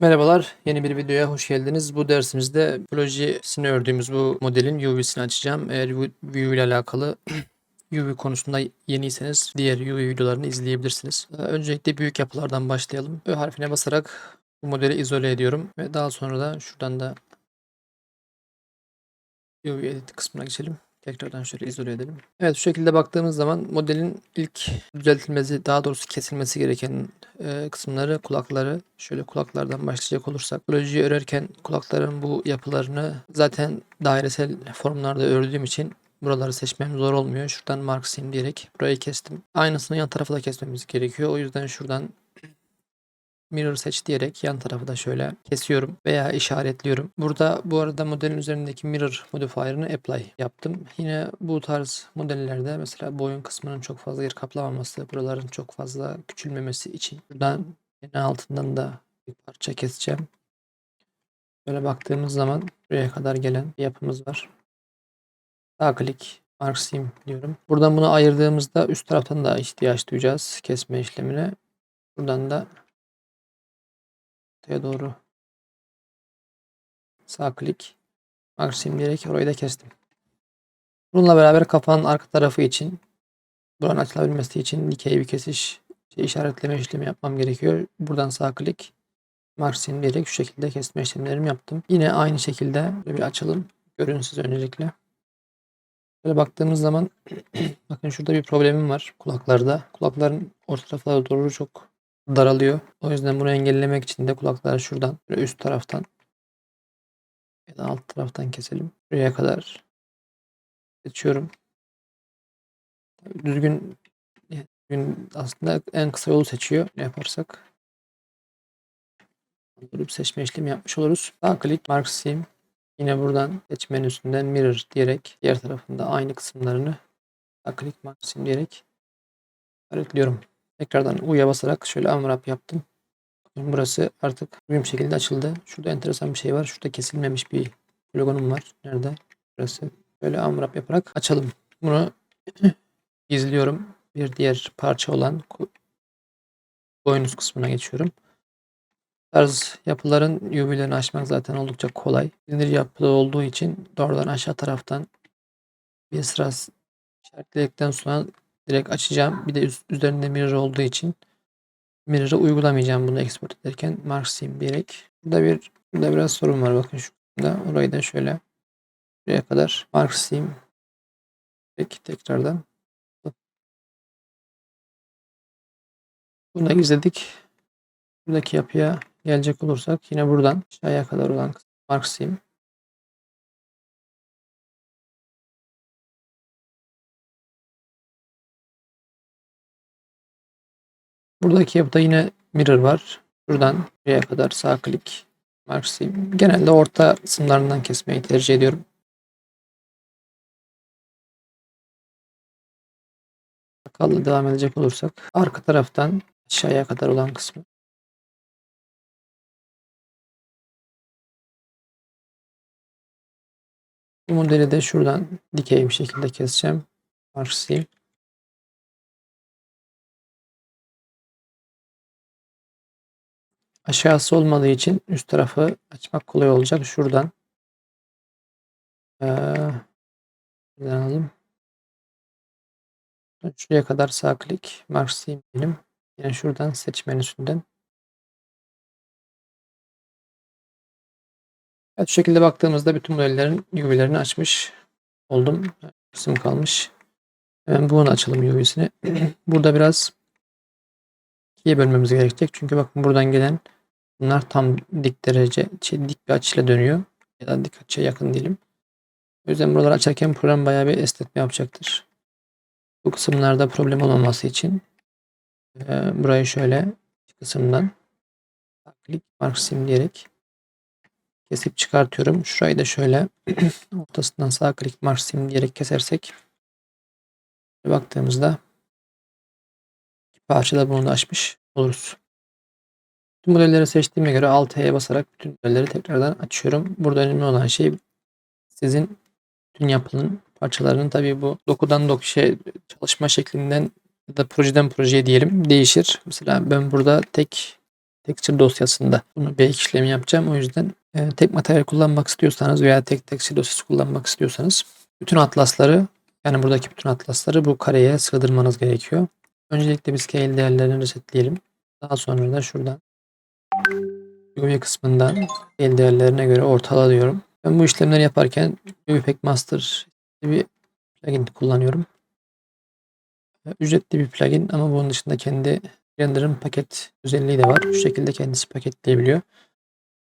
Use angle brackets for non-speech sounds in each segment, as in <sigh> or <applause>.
Merhabalar, yeni bir videoya hoş geldiniz. Bu dersimizde projesini ördüğümüz bu modelin UV'sini açacağım. Eğer Vue ile alakalı <clears throat> UV konusunda yeniyseniz diğer UV videolarını izleyebilirsiniz. Ee, Öncelikle büyük yapılardan başlayalım. Ö harfine basarak bu modeli izole ediyorum ve daha sonra da şuradan da UV edit kısmına geçelim. Tekrardan şöyle izole edelim. Evet şu şekilde baktığımız zaman modelin ilk düzeltilmesi daha doğrusu kesilmesi gereken e, kısımları kulakları. Şöyle kulaklardan başlayacak olursak. Projeyi örerken kulakların bu yapılarını zaten dairesel formlarda ördüğüm için buraları seçmem zor olmuyor. Şuradan marksayım diyerek burayı kestim. Aynısını yan tarafı da kesmemiz gerekiyor. O yüzden şuradan mirror seç diyerek yan tarafı da şöyle kesiyorum veya işaretliyorum. Burada bu arada modelin üzerindeki mirror modifier'ını apply yaptım. Yine bu tarz modellerde mesela boyun kısmının çok fazla yer kaplamaması, buraların çok fazla küçülmemesi için buradan yine altından da bir parça keseceğim. Böyle baktığımız zaman buraya kadar gelen bir yapımız var. Sağ klik Marksim diyorum. Buradan bunu ayırdığımızda üst taraftan da ihtiyaç duyacağız kesme işlemine. Buradan da ortaya doğru sağ klik Maxim diyerek orayı da kestim. Bununla beraber kafanın arka tarafı için buranın açılabilmesi için dikey bir kesiş şey, işaretleme işlemi yapmam gerekiyor. Buradan sağ klik Maxim diyerek şu şekilde kesme işlemlerimi yaptım. Yine aynı şekilde bir açalım. Görün siz öncelikle. Böyle baktığımız zaman <clears throat> bakın şurada bir problemim var kulaklarda. Kulakların orta taraflara doğru çok daralıyor. O yüzden bunu engellemek için de kulakları şuradan üst taraftan ya da alt taraftan keselim. Buraya kadar seçiyorum. Düzgün, düzgün aslında en kısa yolu seçiyor. Ne yaparsak Durup seçme işlemi yapmış oluruz. Sağ klik Mark Sim. Yine buradan seç menüsünden Mirror diyerek diğer tarafında aynı kısımlarını sağ klik Mark Sim diyerek işaretliyorum. Tekrardan U'ya basarak şöyle unwrap yaptım. Burası artık uyum şekilde açıldı. Şurada enteresan bir şey var. Şurada kesilmemiş bir poligonum var. Nerede? Burası. Böyle unwrap yaparak açalım. Bunu <clears throat> gizliyorum. Bir diğer parça olan boynuz kısmına geçiyorum. Tarz yapıların UV'lerini açmak zaten oldukça kolay. Zincir yapılı olduğu için doğrudan aşağı taraftan bir sıra işaretledikten sonra direkt açacağım. Bir de üzerinde mirror olduğu için mirror'ı uygulamayacağım bunu export ederken marksayım diyerek. Burada bir burada biraz sorun var bakın şu da orayı da şöyle buraya kadar marksayım. Peki tekrardan bunu da gizledik. Buradaki yapıya gelecek olursak yine buradan aşağıya kadar olan marksayım. Buradaki yapıda yine mirror var. Şuradan buraya kadar sağ klik marksayım. Genelde orta kısımlarından kesmeyi tercih ediyorum. Sakallı devam edecek olursak arka taraftan aşağıya kadar olan kısmı. Bu modeli de şuradan dikey bir şekilde keseceğim. Marksayım. Aşağısı olmadığı için üst tarafı açmak kolay olacak. Şuradan ee, alalım. Şuraya kadar sağ klik Marksayım benim. Yine şuradan seç menüsünden. Evet şu şekilde baktığımızda bütün modellerin UV'lerini açmış oldum. Kısım kalmış. Hemen bunu açalım UV'sini. <clears throat> Burada biraz ikiye bölmemiz gerekecek. Çünkü bakın buradan gelen bunlar tam dik derece, şey, dik bir açıyla dönüyor. Ya da dik açıya yakın diyelim. O yüzden buraları açarken program bayağı bir esnetme yapacaktır. Bu kısımlarda problem olmaması için e, burayı şöyle kısımdan klik marksim diyerek kesip çıkartıyorum. Şurayı da şöyle <clears throat> ortasından sağ klik marksim diyerek kesersek baktığımızda parçada bunu da açmış oluruz. Tüm modelleri seçtiğime göre Alt-T'ye basarak bütün modelleri tekrardan açıyorum. Burada önemli olan şey sizin bütün yapının parçalarının tabii bu dokudan dok şey çalışma şeklinden ya da projeden projeye diyelim değişir. Mesela ben burada tek texture dosyasında bunu B işlemi yapacağım. O yüzden e, tek materyal kullanmak istiyorsanız veya tek texture dosyası kullanmak istiyorsanız bütün atlasları yani buradaki bütün atlasları bu kareye sığdırmanız gerekiyor. Öncelikle biz scale değerlerini resetleyelim. Daha sonra da şuradan UV kısmından scale değerlerine göre ortala. Ben bu işlemleri yaparken UV Pack Master bir plugin kullanıyorum. Ücretli bir plugin ama bunun dışında kendi render'ın paket özelliği de var. Şu şekilde kendisi paketleyebiliyor.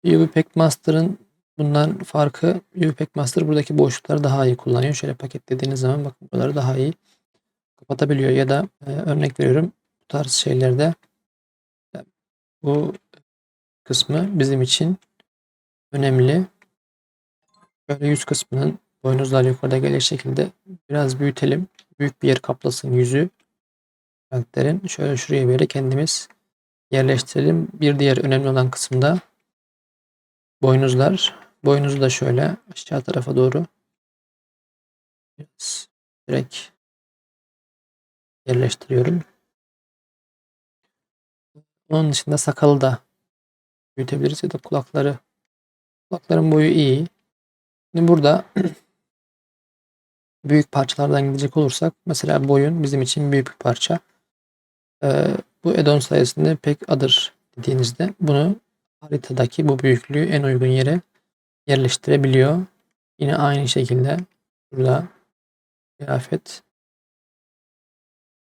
UV Pack Master'ın bundan farkı UV Pack Master buradaki boşlukları daha iyi kullanıyor. Şöyle paketlediğiniz zaman bakın buraları daha iyi kapatabiliyor ya da e, örnek veriyorum bu tarz şeylerde bu kısmı bizim için önemli. Böyle yüz kısmının boynuzlar yukarıda gelecek şekilde biraz büyütelim. Büyük bir yer kaplasın yüzü karakterin. Şöyle şuraya yere kendimiz yerleştirelim. Bir diğer önemli olan kısımda boynuzlar. Boynuzu da şöyle aşağı tarafa doğru biraz direkt yerleştiriyorum. Onun dışında sakalı da büyütebiliriz ya da kulakları. Kulakların boyu iyi. Şimdi burada <clears throat> büyük parçalardan gidecek olursak mesela boyun bizim için büyük bir parça. Ee, bu add-on sayesinde pek adır dediğinizde bunu haritadaki bu büyüklüğü en uygun yere yerleştirebiliyor. Yine aynı şekilde burada kıyafet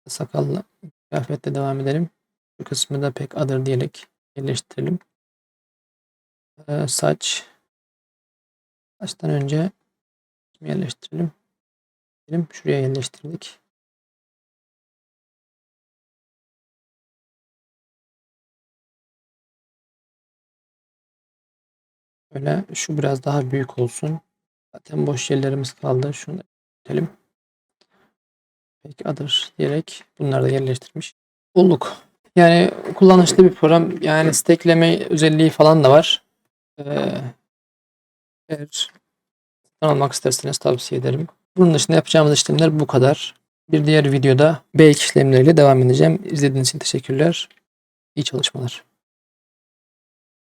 sakallı kıyafetle devam edelim. Bu kısmı da pek adır diyerek yerleştirelim. Ee, saç saçtan önce yerleştirelim. Diyelim şuraya yerleştirdik. Öyle şu biraz daha büyük olsun. Zaten boş yerlerimiz kaldı. Şunu da büyütelim. Peki adır diyerek bunları da yerleştirmiş olduk. Yani kullanışlı bir program. Yani stackleme özelliği falan da var. Ee, eğer almak isterseniz tavsiye ederim. Bunun dışında yapacağımız işlemler bu kadar. Bir diğer videoda B işlemleriyle devam edeceğim. İzlediğiniz için teşekkürler. İyi çalışmalar.